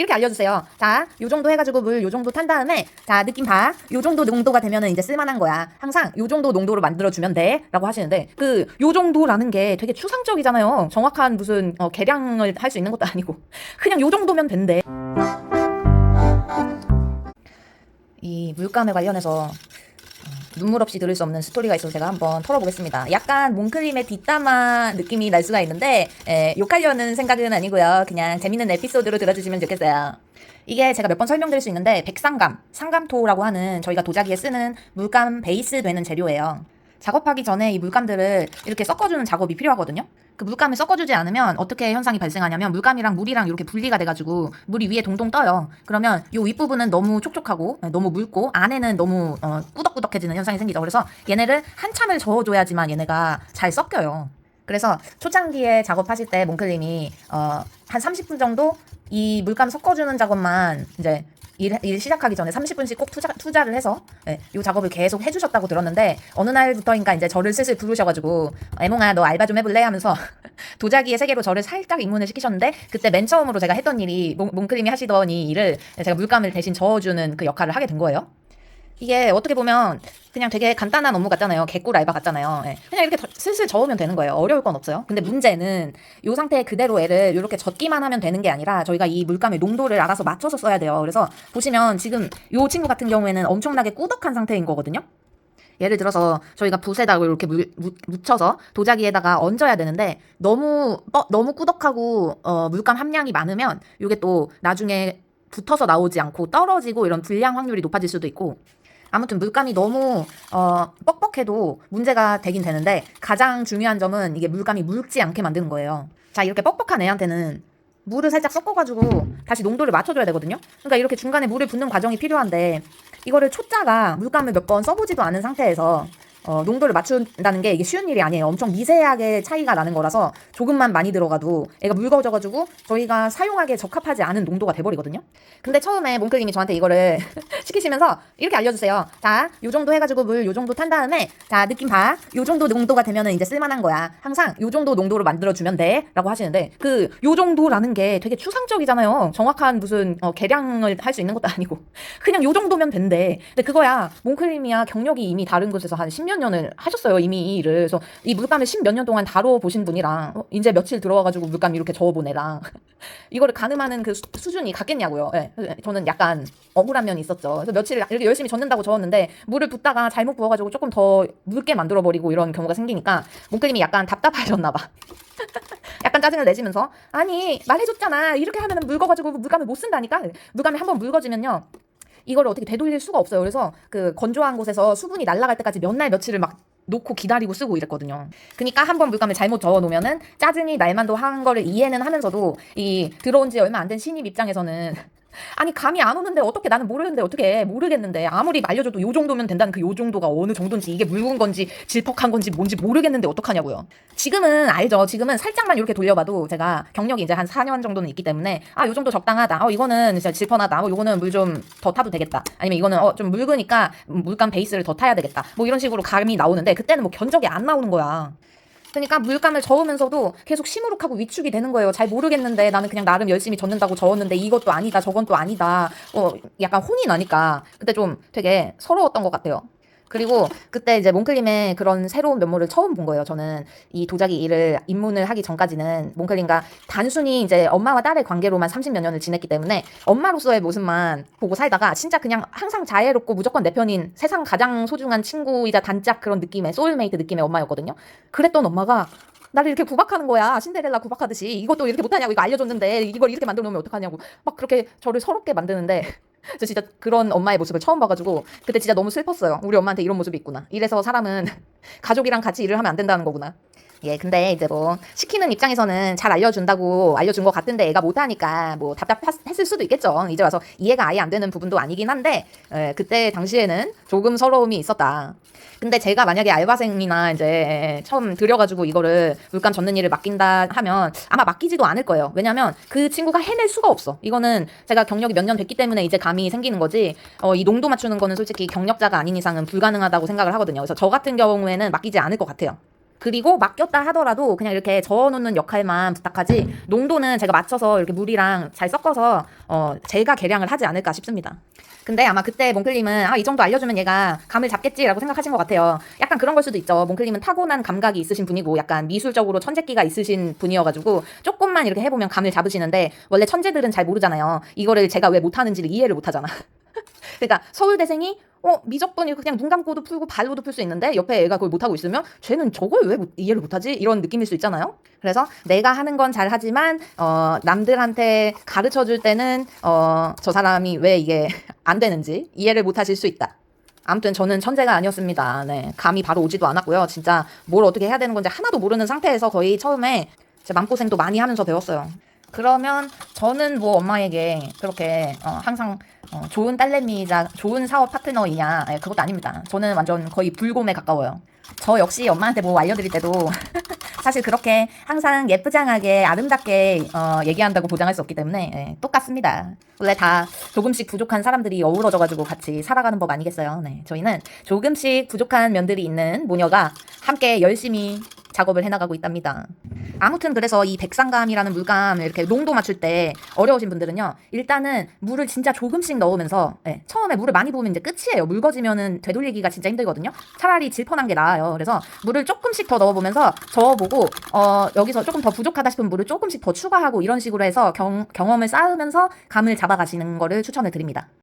이렇게 알려주세요. 자, 요 정도 해가지고 물 요 정도 탄 다음에 자 느낌 봐. 요 정도 농도가 되면은 이제 쓸만한 거야. 항상 요 정도 농도로 만들어 주면 돼라고 하시는데 그 요 정도라는 게 되게 추상적이잖아요. 정확한 무슨 어, 계량을 할 수 있는 것도 아니고 그냥 요 정도면 된대. 이 물감에 관련해서 어, 눈물 없이 들을 수 없는 스토리가 있어서 제가 한번 털어보겠습니다. 약간 몽클림의 뒷담화 느낌이 날 수가 있는데 에, 욕하려는 생각은 아니고요. 그냥 재밌는 에피소드로 들어주시면 좋겠어요. 이게 제가 몇 번 설명드릴 수 있는데 백상감, 상감토라고 하는 저희가 도자기에 쓰는 물감 베이스 되는 재료예요. 작업하기 전에 이 물감들을 이렇게 섞어주는 작업이 필요하거든요. 그 물감을 섞어주지 않으면 어떻게 현상이 발생하냐면 물감이랑 물이랑 이렇게 분리가 돼가지고 물이 위에 동동 떠요. 그러면 이 윗부분은 너무 촉촉하고 네, 너무 묽고 안에는 너무 어, 꾸덕꾸덕해지는 현상이 생기죠. 그래서 얘네를 한참을 저어줘야지만 얘네가 잘 섞여요. 그래서 초창기에 작업하실 때 몽클님이 어, 한 30분 정도 이 물감 섞어주는 작업만 이제 일, 일 시작하기 전에 30분씩 꼭 투자, 투자를 해서 예, 이 작업을 계속 해주셨다고 들었는데 어느 날부터인가 이제 저를 슬슬 부르셔가지고 애몽아 너 알바 좀 해볼래 하면서 도자기의 세계로 저를 살짝 입문을 시키셨는데 그때 맨 처음으로 제가 했던 일이 몽, 몽클님이 하시던 이 일을 제가 물감을 대신 저어주는 그 역할을 하게 된 거예요. 이게 어떻게 보면 그냥 되게 간단한 업무 같잖아요. 개꿀 알바 같잖아요. 예. 그냥 이렇게 더- 슬슬 저으면 되는 거예요. 어려울 건 없어요. 근데 문제는 이 상태 그대로 애를 이렇게 젓기만 하면 되는 게 아니라 저희가 이 물감의 농도를 알아서 맞춰서 써야 돼요. 그래서 보시면 지금 이 친구 같은 경우에는 엄청나게 꾸덕한 상태인 거거든요. 예를 들어서 저희가 붓에다 이렇게 물- 묻- 묻혀서 도자기에다가 얹어야 되는데 너무 뻐- 너무 꾸덕하고 어, 물감 함량이 많으면 이게 또 나중에 붙어서 나오지 않고 떨어지고 이런 불량 확률이 높아질 수도 있고 아무튼 물감이 너무 어, 뻑뻑해도 문제가 되긴 되는데 가장 중요한 점은 이게 물감이 묽지 않게 만드는 거예요. 자 이렇게 뻑뻑한 애한테는 물을 살짝 섞어가지고 다시 농도를 맞춰줘야 되거든요. 그러니까 이렇게 중간에 물을 붓는 과정이 필요한데 이거를 초짜가 물감을 몇 번 써보지도 않은 상태에서 어, 농도를 맞춘다는 게 이게 쉬운 일이 아니에요. 엄청 미세하게 차이가 나는 거라서 조금만 많이 들어가도 애가 묽어져가지고 저희가 사용하기에 적합하지 않은 농도가 돼버리거든요. 근데 처음에 몽클님이 저한테 이거를 시키시면서 이렇게 알려주세요. 자, 요 정도 해가지고 물 요 정도 탄 다음에 자 느낌 봐. 요 정도 농도가 되면은 이제 쓸만한 거야. 항상 요 정도 농도로 만들어주면 돼 라고 하시는데 그 요 정도라는 게 되게 추상적이잖아요. 정확한 무슨 어, 계량을 할 수 있는 것도 아니고 그냥 요 정도면 된대. 근데 그거야 몽클님이야 경력이 이미 다른 곳에서 한 10몇 년을 하셨어요 이미 이 일을. 그래서 이 물감을 10몇 년 동안 다뤄 보신 분이랑 어, 이제 며칠 들어와가지고 물감 이렇게 저어본 애랑 이거를 가늠하는 그 수, 수준이 같겠냐고요. 예. 저는 약간 억울한 면이 있었죠. 그래서 며칠 이렇게 열심히 젓는다고 저었는데 물을 붓다가 잘못 부어가지고 조금 더 묽게 만들어버리고 이런 경우가 생기니까 몽클님이 약간 답답하셨나 봐. 약간 짜증을 내시면서 아니 말해줬잖아 이렇게 하면은 묽어가지고 물감을 못 쓴다니까 물감이 한번 묽어지면요 이거를 어떻게 되돌릴 수가 없어요 그래서 그 건조한 곳에서 수분이 날아갈 때까지 몇 날 며칠을 막 놓고 기다리고 쓰고 이랬거든요. 그러니까 한 번 물감을 잘못 저어 놓으면은 짜증이 날만도 한 거를 이해는 하면서도 이 들어온 지 얼마 안 된 신입 입장에서는 아니 감이 안 오는데 어떻게 나는 모르는데 어떻게 모르겠는데 아무리 말려줘도 요 정도면 된다는 그 요 정도가 어느 정도인지 이게 묽은 건지 질퍽한 건지 뭔지 모르겠는데 어떡하냐고요. 지금은 알죠. 지금은 살짝만 이렇게 돌려봐도 제가 경력이 이제 한 4년 정도는 있기 때문에 아 요 정도 적당하다. 어 이거는 진짜 질펀하다. 어 요거는 물 좀 더 타도 되겠다. 아니면 이거는 어 좀 묽으니까 물감 베이스를 더 타야 되겠다. 뭐 이런 식으로 감이 나오는데 그때는 뭐 견적이 안 나오는 거야. 그러니까 물감을 저으면서도 계속 시무룩하고 위축이 되는 거예요. 잘 모르겠는데 나는 그냥 나름 열심히 젓는다고 저었는데 이것도 아니다, 저건 또 아니다. 어, 약간 혼이 나니까 그때 좀 되게 서러웠던 것 같아요. 그리고 그때 이제 몽클림의 그런 새로운 면모를 처음 본 거예요. 저는 이 도자기 일을 입문을 하기 전까지는 몽클림과 단순히 이제 엄마와 딸의 관계로만 30몇 년을 지냈기 때문에 엄마로서의 모습만 보고 살다가 진짜 그냥 항상 자애롭고 무조건 내 편인 세상 가장 소중한 친구이자 단짝 그런 느낌의 소울메이트 느낌의 엄마였거든요. 그랬던 엄마가 나를 이렇게 구박하는 거야. 신데렐라 구박하듯이. 이것도 이렇게 못하냐고. 이거 알려줬는데 이걸 이렇게 만들어 놓으면 어떡하냐고. 막 그렇게 저를 서럽게 만드는데 저 진짜 그런 엄마의 모습을 처음 봐가지고 그때 진짜 너무 슬펐어요. 우리 엄마한테 이런 모습이 있구나. 이래서 사람은 가족이랑 같이 일을 하면 안 된다는 거구나. 예, 근데 이제 뭐 시키는 입장에서는 잘 알려준다고 알려준 것 같은데 애가 못하니까 뭐 답답했을 수도 있겠죠. 이제 와서 이해가 아예 안 되는 부분도 아니긴 한데 예, 그때 당시에는 조금 서러움이 있었다. 근데 제가 만약에 알바생이나 이제 처음 들여가지고 이거를 물감 젓는 일을 맡긴다 하면 아마 맡기지도 않을 거예요. 왜냐면 그 친구가 해낼 수가 없어. 이거는 제가 경력이 몇 년 됐기 때문에 이제 감이 생기는 거지. 어, 이 농도 맞추는 거는 솔직히 경력자가 아닌 이상은 불가능하다고 생각을 하거든요. 그래서 저 같은 경우에는 맡기지 않을 것 같아요. 그리고 맡겼다 하더라도 그냥 이렇게 저어놓는 역할만 부탁하지 농도는 제가 맞춰서 이렇게 물이랑 잘 섞어서 어 제가 계량을 하지 않을까 싶습니다. 근데 아마 그때 몽클님은 아 이 정도 알려주면 얘가 감을 잡겠지라고 생각하신 것 같아요. 약간 그런 걸 수도 있죠. 몽클님은 타고난 감각이 있으신 분이고 약간 미술적으로 천재기가 있으신 분이어가지고 조금만 이렇게 해보면 감을 잡으시는데 원래 천재들은 잘 모르잖아요. 이거를 제가 왜 못하는지를 이해를 못하잖아. 그러니까 서울대생이 어 미적분이 그냥 눈 감고도 풀고 발로도 풀 수 있는데 옆에 애가 그걸 못하고 있으면 쟤는 저걸 왜 못- 이해를 못하지 이런 느낌일 수 있잖아요. 그래서 내가 하는 건 잘하지만 어 남들한테 가르쳐 줄 때는 어 저 사람이 왜 이게 안 되는지 이해를 못하실 수 있다. 아무튼 저는 천재가 아니었습니다. 네, 감이 바로 오지도 않았고요. 진짜 뭘 어떻게 해야 되는 건지 하나도 모르는 상태에서 거의 처음에 제 마음고생도 많이 하면서 배웠어요. 그러면 저는 뭐 엄마에게 그렇게 어, 항상 어, 좋은 딸내미이자 좋은 사업 파트너이냐 예, 그것도 아닙니다. 저는 완전 거의 불곰에 가까워요. 저 역시 엄마한테 뭐 알려드릴 때도 사실 그렇게 항상 예쁘장하게 아름답게 어, 얘기한다고 보장할 수 없기 때문에 예, 똑같습니다. 원래 다 조금씩 부족한 사람들이 어우러져가지고 같이 살아가는 법 아니겠어요. 네, 저희는 조금씩 부족한 면들이 있는 모녀가 함께 열심히 작업을 해나가고 있답니다. 아무튼 그래서 이 백상감이라는 물감을 이렇게 농도 맞출 때 어려우신 분들은요. 일단은 물을 진짜 조금씩 넣으면서 예, 처음에 물을 많이 부으면 이제 끝이에요. 묽어지면은 되돌리기가 진짜 힘들거든요. 차라리 질펀한 게 나아요. 그래서 물을 조금씩 더 넣어보면서 저어보고 어, 여기서 조금 더 부족하다 싶으면 물을 조금씩 더 추가하고 이런 식으로 해서 경, 경험을 쌓으면서 감을 잡아가시는 거를 추천을 드립니다.